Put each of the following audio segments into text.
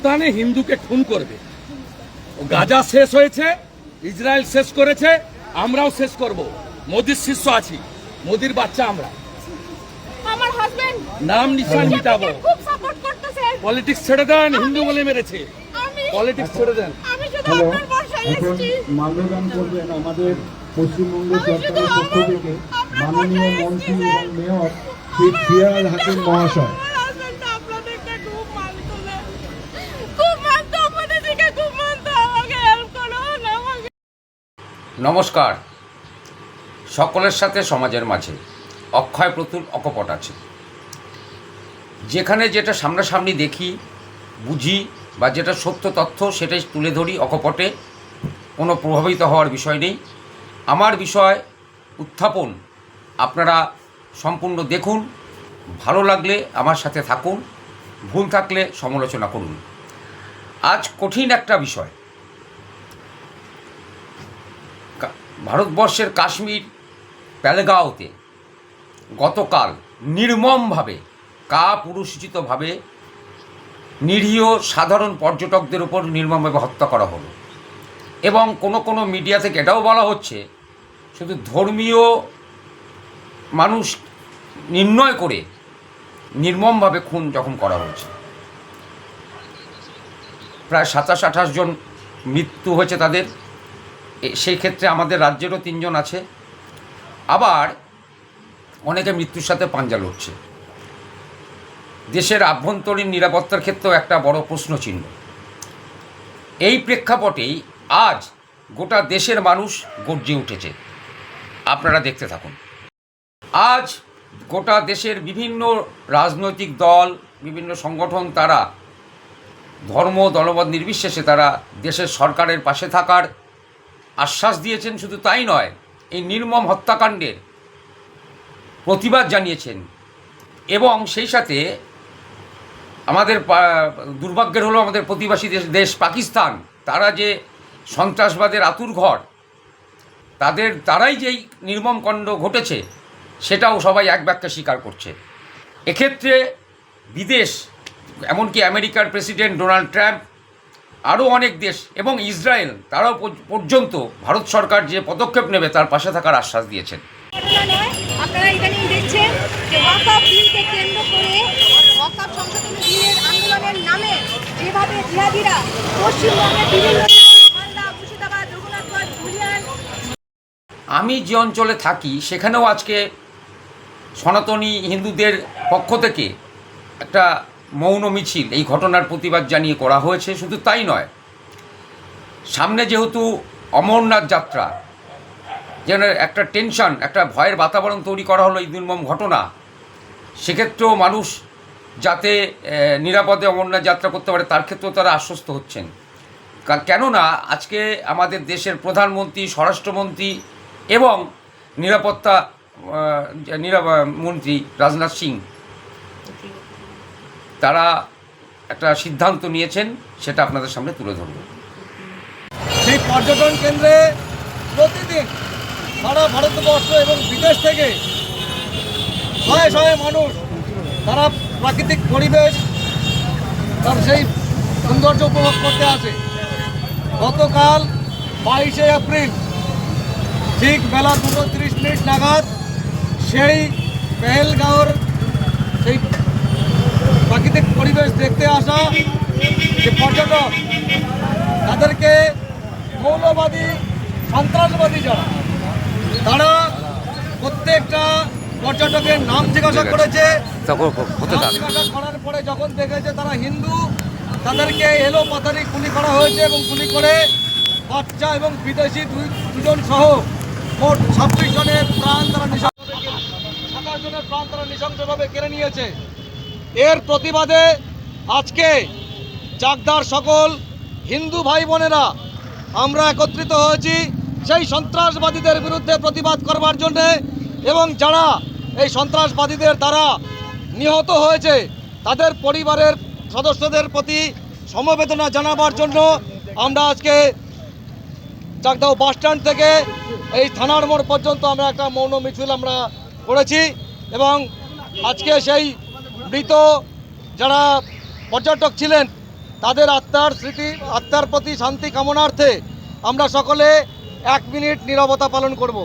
স্থানে হিন্দুকে খুন করবে। গাজা শেষ হয়েছে ইসরায়েল শেষ করেছে আমরাও শেষ করব। মোদির শিষ্য আছি মোদির বাচ্চা আমরা। আমার হাজবেন্ড নাম নিশান মিটাবো। খুব পলিটিক্স ছেড়ে দেন হিন্দু বলে মেরেছে। পলিটিক্স ছেড়ে দেন। আমি শুধু হ্যালো আপনার বাসায় এখন এসেছি। মাল্যদান করবেন আমাদের পশ্চিমবঙ্গ সরকারের পক্ষ থেকে মাননীয় মন্ত্রী এবং মেয়র শ্রী ফিয়াজ হাকিম মহাশয়। নমস্কার। সকলের সাথে সমাজের মাঝে অক্ষয় প্রতুল অকপট আছে। যেখানে যেটা সামনাসামনি দেখি, বুঝি বা যেটা সত্য তথ্য সেটাই তুলে ধরি অকপটে, কোনো প্রভাবিত হওয়ার বিষয় নেই। আমার বিষয় উত্থাপন, আপনারা সম্পূর্ণ দেখুন, ভালো লাগলে আমার সাথে থাকুন, ভুল থাকলে সমালোচনা করুন। আজ কঠিন একটা বিষয় কা- ভারতবর্ষের কাশ্মীর প্যালেগাঁওতে গতকাল নির্মমভাবে কা পুরুষিতভাবে নিরীহ সাধারণ পর্যটকদের উপর নির্মমভাবে হত্যা করা হলো। এবং কোনো কোনো মিডিয়া থেকে এটাও বলা হচ্ছে, শুধু ধর্মীয় মানুষ নির্ণয় করে নির্মমভাবে খুন যখন করা হয়েছে। প্রায় সাতাশ আঠাশ জন মৃত্যু হয়েছে তাদের। সেই ক্ষেত্রে আমাদের রাজ্যেরও তিনজন আছে। আবার অনেকে মৃত্যুর সাথে পাঞ্জা লড়ছে। দেশের আভ্যন্তরীণ নিরাপত্তার ক্ষেত্রেও একটা বড় প্রশ্ন চিহ্ন। এই প্রেক্ষাপটেই আজ গোটা দেশের মানুষ গর্জে উঠেছে। আপনারা দেখতে থাকুন। আজ গোটা দেশের বিভিন্ন রাজনৈতিক দল, বিভিন্ন সংগঠন তারা ধর্ম, দলমত নির্বিশেষে তারা দেশের সরকারের পাশে থাকার আশ্বাস দিয়েছেন শুধু তাই নয়, এই নির্মম হত্যাকাণ্ডের প্রতিবাদ জানিয়েছেন। এবং সেই সাথে আমাদের দুর্ভাগ্যের হলো আমাদের প্রতিবাসী দেশ দেশ পাকিস্তান, তারা যে সন্ত্রাসবাদের আতুর ঘর, তাদের, তারাই যেই নির্মম কাণ্ড ঘটেছে, সেটাও সবাই এক বাক্যে স্বীকার করছে। এক্ষেত্রে বিদেশ, এমনকি আমেরিকার প্রেসিডেন্ট ডোনাল্ড ট্রাম্প আরও অনেক দেশ এবং ইসরায়েল তারাও পর্যন্ত ভারত সরকার যে পদক্ষেপ নেবে তার পাশে থাকার আশ্বাস দিয়েছেন। আপনারা ইদানিং দেখছেন যে ওয়াকাফ বিলকে কেন্দ্র করে ওয়াকাফ সংশোধনী বিলের আন্দোলনের নামে যেভাবে জিহাদিরা পশ্চিমবঙ্গের বিভিন্ন মালদা মুর্শিদাবাদ রঘুনাথগঞ্জ ধুলিয়ান আমি যে অঞ্চলে থাকি সেখানেও আজকে সনাতনী হিন্দুদের পক্ষ থেকে একটা মৌন মিছিল, এই ঘটনার প্রতিবাদ জানিয়ে করা হয়েছে, শুধু তাই নয়। সামনে যেহেতু অমরনাথ যাত্রা, যেন একটা টেনশন, একটা ভয়ের বাতাবরণ তৈরি করা হলো এই দুর্মম ঘটনা, সেক্ষেত্রেও মানুষ যাতে নিরাপদে অমরনাথ যাত্রা করতে পারে, তার ক্ষেত্রেও তারা আশ্বস্ত হচ্ছেন। কেননা আজকে আমাদের দেশের প্রধানমন্ত্রী, স্বরাষ্ট্রমন্ত্রী এবং নিরাপত্তা নিরাপ- মন্ত্রী রাজনাথ সিং তারা একটা সিদ্ধান্ত নিয়েছেন, সেটা আপনাদের সামনে তুলে ধরব। সেই পর্যটন কেন্দ্রে প্রতিদিন সারা ভারতবর্ষ এবং বিদেশ থেকে শয়ে শয়ে মানুষ, তারা প্রাকৃতিক পরিবেশ, তার সেই সৌন্দর্য উপভোগ করতে আসে। গতকাল বাইশে এপ্রিল, ঠিক বেলা দুটো তিরিশ মিনিট নাগাদ সেই পেহেলগাঁওর সেই পরিবেশ দেখতে আসা যে পর্যটক তাদেরকে মৌলবাদী সন্ত্রাসবাদী যারা তারা প্রত্যেকটা পর্যটকের নাম জিজ্ঞাসা করেছে। জিজ্ঞাসা করার পরে যখন দেখেছে তারা হিন্দু তাদেরকে এলো পাতারি গুলি করা হয়েছে এবং গুলি করে বাচ্চা এবং বিদেশি দুই দুজন সহ মোট ছাব্বিশ জনের প্রাণ তারা জনের প্রাণ তারা নৃশংসভাবে কেড়ে নিয়েছে। এর প্রতিবাদে আজকে চাকদার সকল হিন্দু ভাই বোনেরা আমরা একত্রিত হয়েছি সেই সন্ত্রাসবাদীদের বিরুদ্ধে প্রতিবাদ করবার জন্যে এবং যারা এই সন্ত্রাসবাদীদের দ্বারা নিহত হয়েছে, তাদের পরিবারের সদস্যদের প্রতি সমবেদনা জানাবার জন্য আমরা আজকে চাকদাও বাস স্ট্যান্ড থেকে এই থানার মোড় পর্যন্ত আমরা একটা মৌন মিছিল আমরা করেছি এবং আজকে সেই মৃত যারা পর্যটক ছিলেন তাদের আত্মার স্মৃতি আত্মার প্রতি শান্তি কামনার্থে আমরা সকলে এক মিনিট নীরবতা পালন করব।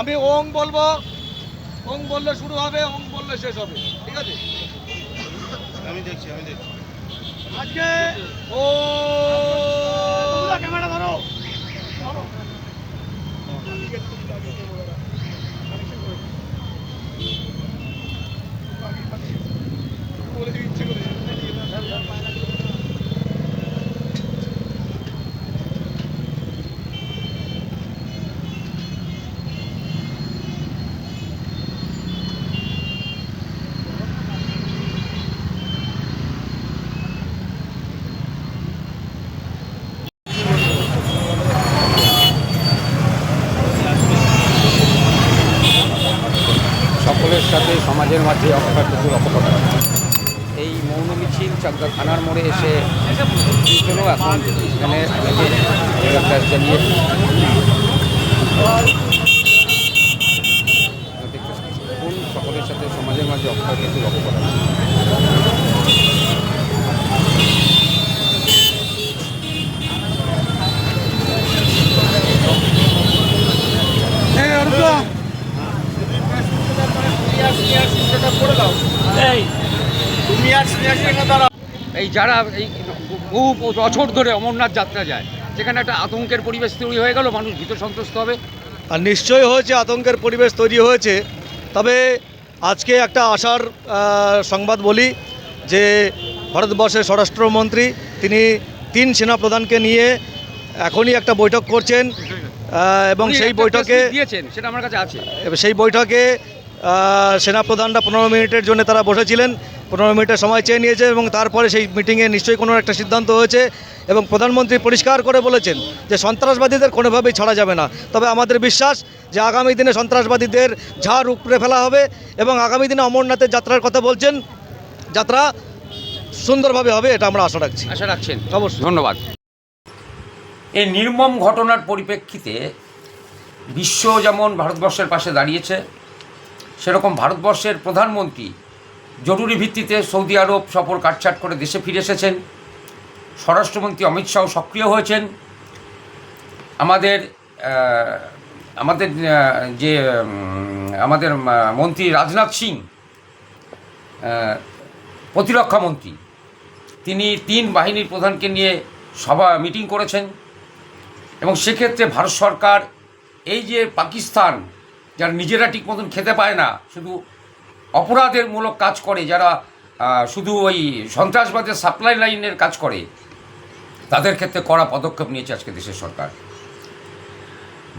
আমি ওং বলব ওং বললে শুরু হবে ওং বললে শেষ হবে ঠিক আছে? আমি দেখছি আমি দেখছি। আজকে ও ক্যামেরা ধরো। সমাজের মাঝে অপকার্য অপকটা এই মৌন মিছিল চাকদা থানার মোড়ে এসে এখন এখানে দেখুন সকলের সাথে সমাজের মাঝে অপকটা এই যারা এই বহু বছর ধরে অমরনাথ যাত্রা যায় সেখানে একটা আতঙ্কের পরিবেশ তৈরি হয়ে গেল মানুষ ভীত সন্ত্রস্ত হবে। আর নিশ্চয়ই হয়েছে আতঙ্কের পরিবেশ তৈরি হয়েছে। তবে আজকে একটা আশার সংবাদ বলি যে ভারতবর্ষের স্বরাষ্ট্রমন্ত্রী তিনি তিন সেনাপ্রধানকে নিয়ে এখনই একটা বৈঠক করছেন। এবং সেই বৈঠকে দিয়েছেন সেটা আমার কাছে আছে। সেই বৈঠকে সেনাপ্রধানরা পনেরো মিনিটের জন্য তারা বসেছিলেন। পনেরো মিনিটের সময় চেয়ে নিয়েছে এবং তারপরে সেই মিটিংয়ে নিশ্চয়ই কোনো একটা সিদ্ধান্ত হয়েছে এবং প্রধানমন্ত্রী পরিষ্কার করে বলেছেন যে সন্ত্রাসবাদীদের কোনোভাবেই ছাড়া যাবে না। তবে আমাদের বিশ্বাস যে আগামী দিনে সন্ত্রাসবাদীদের ঝাড় উপড়ে ফেলা হবে এবং আগামী দিনে অমরনাথের যাত্রার কথা বলছেন। যাত্রা সুন্দরভাবে হবে এটা আমরা আশা রাখছি। আশা রাখছেন। অবশ্যই। ধন্যবাদ। এই নির্মম ঘটনার পরিপ্রেক্ষিতে বিশ্ব যেমন ভারতবর্ষের পাশে দাঁড়িয়েছে সেরকম ভারতবর্ষের প্রধানমন্ত্রী জরুরি ভিত্তিতে সৌদি আরব সফর কাটছাট করে দেশে ফিরে এসেছেন। স্বরাষ্ট্রমন্ত্রী অমিত শাহ সক্রিয় হয়েছেন। আমাদের আমাদের যে আমাদের মন্ত্রী রাজনাথ সিং প্রতিরক্ষা মন্ত্রী, তিনি তিন বাহিনীর প্রধানকে নিয়ে সভা, মিটিং করেছেন। এবং সেক্ষেত্রে ভারত সরকার, এই যে পাকিস্তান যারা নিজেরা ঠিক মতন খেতে পায় না, শুধু অপরাধের মূলক কাজ করে, যারা শুধু ওই সন্ত্রাসবাদের সাপ্লাই লাইনের কাজ করে, তাদের ক্ষেত্রে কড়া পদক্ষেপ নিয়েছে আজকে দেশের সরকার।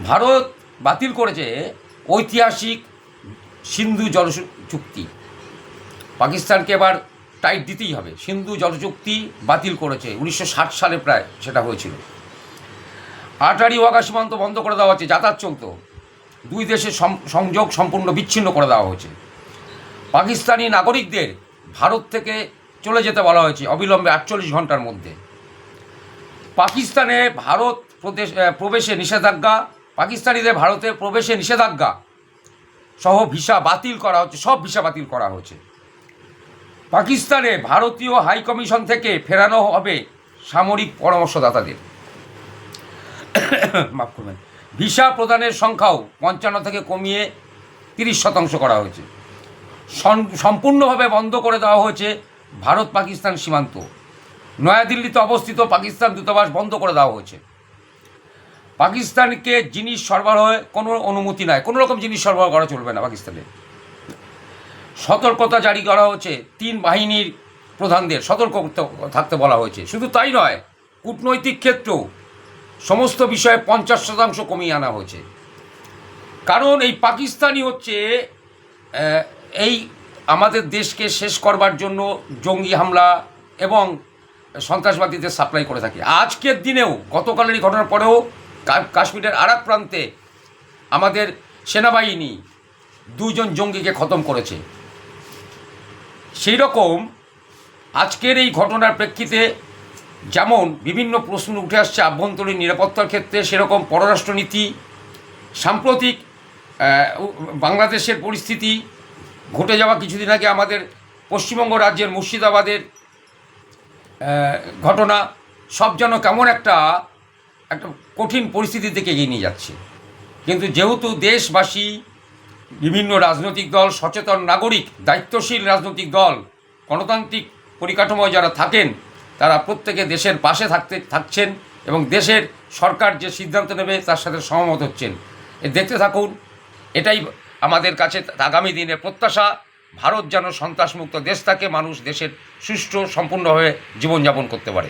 ভারত বাতিল করেছে ঐতিহাসিক সিন্ধু জল চুক্তি পাকিস্তানকে এবার টাইট দিতেই হবে। সিন্ধু জলচুক্তি বাতিল করেছে, উনিশশো ষাট সালে প্রায় সেটা হয়েছিল। আটারি ওয়াগা সীমান্ত বন্ধ করে দেওয়া হচ্ছে, যাতায়াত চলত। দুই দেশের সংযোগ সম্পূর্ণ বিচ্ছিন্ন করে দেওয়া হয়েছে। পাকিস্তানি নাগরিকদের ভারত থেকে চলে যেতে বলা হয়েছে অবিলম্বে আটচল্লিশ ঘণ্টার মধ্যে। পাকিস্তানে ভারত প্রদেশ প্রবেশে নিষেধাজ্ঞা, পাকিস্তানিদের ভারতে প্রবেশে নিষেধাজ্ঞা সহ ভিসা বাতিল করা হচ্ছে, সব ভিসা বাতিল করা হয়েছে। পাকিস্তানে ভারতীয় হাই কমিশন থেকে ফেরানো হবে সামরিক পরামর্শদাতাদের। মাফ করবেন। ভিসা প্রদানের সংখ্যাও পঞ্চান্ন থেকে কমিয়ে তিরিশ শতাংশ করা হয়েছে। সম্পূর্ণভাবে বন্ধ করে দেওয়া হয়েছে ভারত পাকিস্তান সীমান্ত। নয়াদিল্লিতে অবস্থিত পাকিস্তান দূতাবাস বন্ধ করে দেওয়া হয়েছে। পাকিস্তানকে জিনিস সরবরাহে কোনো অনুমতি নাই। কোনো রকম জিনিস সরবরাহ করা চলবে না পাকিস্তানে। সতর্কতা জারি করা হয়েছে তিন বাহিনীর প্রধানদের। সতর্ক থাকতে বলা হয়েছে। শুধু তাই নয়, কূটনৈতিক ক্ষেত্রেও সমস্ত বিষয়ে পঞ্চাশ শতাংশ কমিয়ে আনা হয়েছে। কারণ এই পাকিস্তানি হচ্ছে এই আমাদের দেশকে শেষ করবার জন্য জঙ্গি হামলা এবং সন্ত্রাসবাদীদের সাপ্লাই করে থাকে। আজকের দিনেও, গতকালের এই ঘটনার পরেও কাশ্মীরের আর প্রান্তে আমাদের সেনাবাহিনী দুজন জঙ্গিকে খতম করেছে। সেই রকম আজকের এই ঘটনার প্রেক্ষিতে যেমন বিভিন্ন প্রশ্ন উঠে আসছে আভ্যন্তরীণ নিরাপত্তার ক্ষেত্রে, সেরকম পররাষ্ট্রনীতি, সাম্প্রতিক বাংলাদেশের পরিস্থিতি, ঘটে যাওয়া কিছুদিন আগে আমাদের পশ্চিমবঙ্গ রাজ্যের মুর্শিদাবাদের ঘটনা, সব যেন কেমন একটা একটা কঠিন পরিস্থিতি থেকে এগিয়ে নিয়ে যাচ্ছে। কিন্তু যেহেতু দেশবাসী, বিভিন্ন রাজনৈতিক দল, সচেতন নাগরিক, দায়িত্বশীল রাজনৈতিক দল, গণতান্ত্রিক পরিকাঠামোয় যারা থাকেন তারা প্রত্যেকে দেশের পাশে থাকতে, থাকছেন এবং দেশের সরকার যে সিদ্ধান্ত নেবে তার সাথে সহমত হচ্ছেন। এ দেখতে থাকুন, এটাই আমাদের কাছে আগামী দিনে প্রত্যাশা, ভারত যেন সন্ত্রাসমুক্ত দেশ থাকে, মানুষ দেশের সুষ্ঠু সম্পূর্ণভাবে জীবনযাপন করতে পারে।